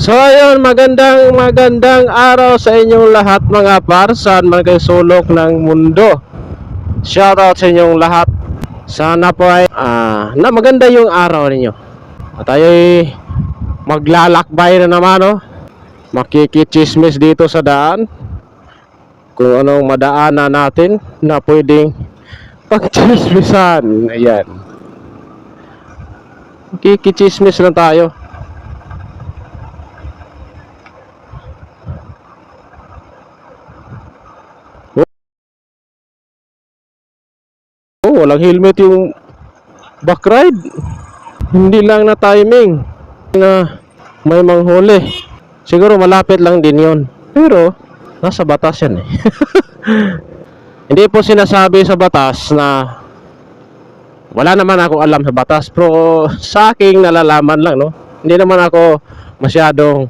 So ayun, magandang magandang araw sa inyong lahat mga par Saan man kayo sulok ng mundo. Shoutout sa inyong lahat. Sana po ay ah, na maganda yung araw ninyo. At tayo'y maglalakbay na naman oh. Makikichismis dito sa daan. Kung anong madaanan natin na pwedeng pagchismisan. Ayan. Makikichismis lang tayo Oh, walang helmet yung back ride. Hindi lang na timing na may manghuli. Siguro malapit lang din yon. Pero nasa batas yan eh. Hindi po sinasabi sa batas na wala naman ako alam sa batas pero sa aking nalalaman lang no. Hindi naman ako masyadong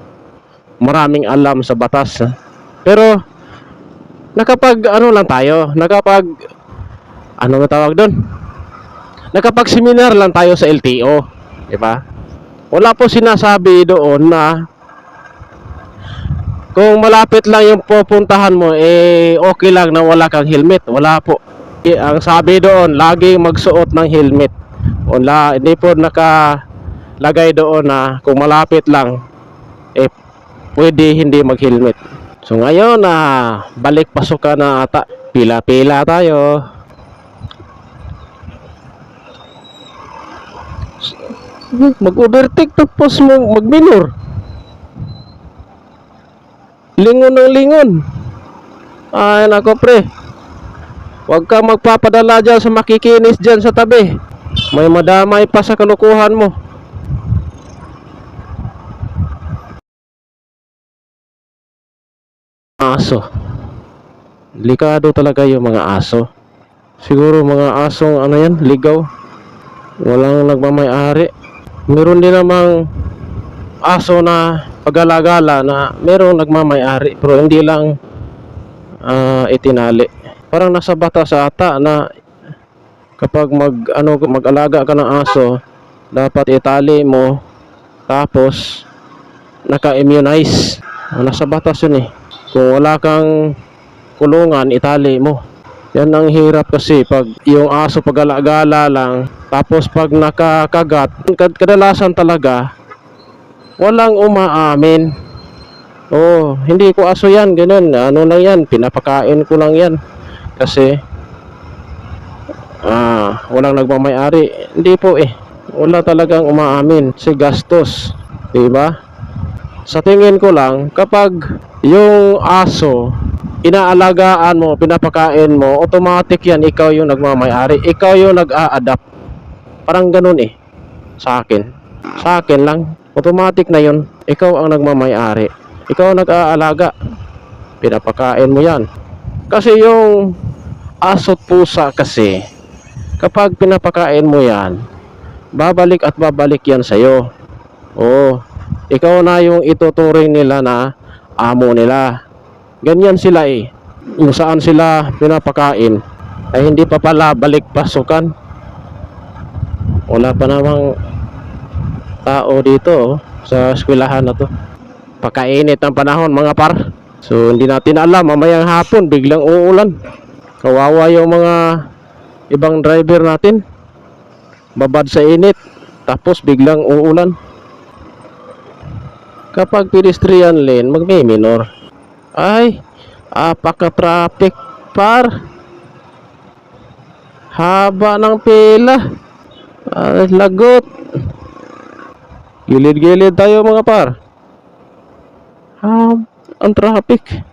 maraming alam sa batas. ah. Pero nakapag ano lang tayo, nakapag ano ba tawag doon? Nakapag-seminar lang tayo sa LTO, di ba? Wala po sinasabi doon na kung malapit lang yung pupuntahan mo, eh okay lang na wala kang helmet. Wala po. Eh, ang sabi doon, laging magsuot ng helmet. Wala, hindi po nakalagay doon na kung malapit lang, eh pwede hindi mag-helmet. So ngayon na balik pasukan na ata. Pila-pila tayo. Mag-overtake tapos mo mag-minor. Lingon ng lingon. Ay nako pre. Huwag ka magpapadala dyan sa makikinis dyan sa tabi. May madamay pa sa kalukuhan mo. Aso. Likado talaga yung mga aso. Siguro mga asong ano yan, ligaw. Walang nagmamay-ari. Meron din namang aso na pag-alagala na merong nagmamay-ari pero hindi lang ah, itinali. Parang nasa batas ata na kapag mag ano mag-alaga ka ng aso, dapat itali mo tapos naka-immunize. Nasa batas yun eh. Kung wala kang kulungan, itali mo. Yan ang hirap kasi pag yung aso pag-alagala lang tapos pag nakakagat, kad- kadalasan talaga walang umaamin. Oh, hindi ko aso yan, ganun. Ano lang yan, pinapakain ko lang yan. Kasi ah, walang nagmamay-ari. Hindi po eh. Wala talagang umaamin. Si gastos, 'di ba? Sa tingin ko lang, kapag yung aso inaalagaan mo, pinapakain mo, automatic yan, ikaw yung nagmamay-ari. Ikaw yung nag-a-adapt. Parang ganun eh. Sa akin. Sa akin lang. Automatic na yun. Ikaw ang nagmamay-ari. Ikaw ang nag-aalaga. Pinapakain mo yan. Kasi yung aso't pusa kasi, kapag pinapakain mo yan, babalik at babalik yan sa'yo. Oo. Ikaw na yung ituturing nila na amo nila. Ganyan sila eh. Kung saan sila pinapakain, ay hindi pa pala balik pasukan. Wala pa namang tao dito oh, sa eskwelahan na to. Pakainit ang panahon mga par. So hindi natin alam mamayang hapon biglang uulan. Kawawa yung mga ibang driver natin. Babad sa init tapos biglang uulan. Kapag pedestrian lane, magme-minor. Ay, apaka-traffic par. Haba ng pila. Ay, lagot. Gilid-gilid tayo mga par. Ah, ang traffic.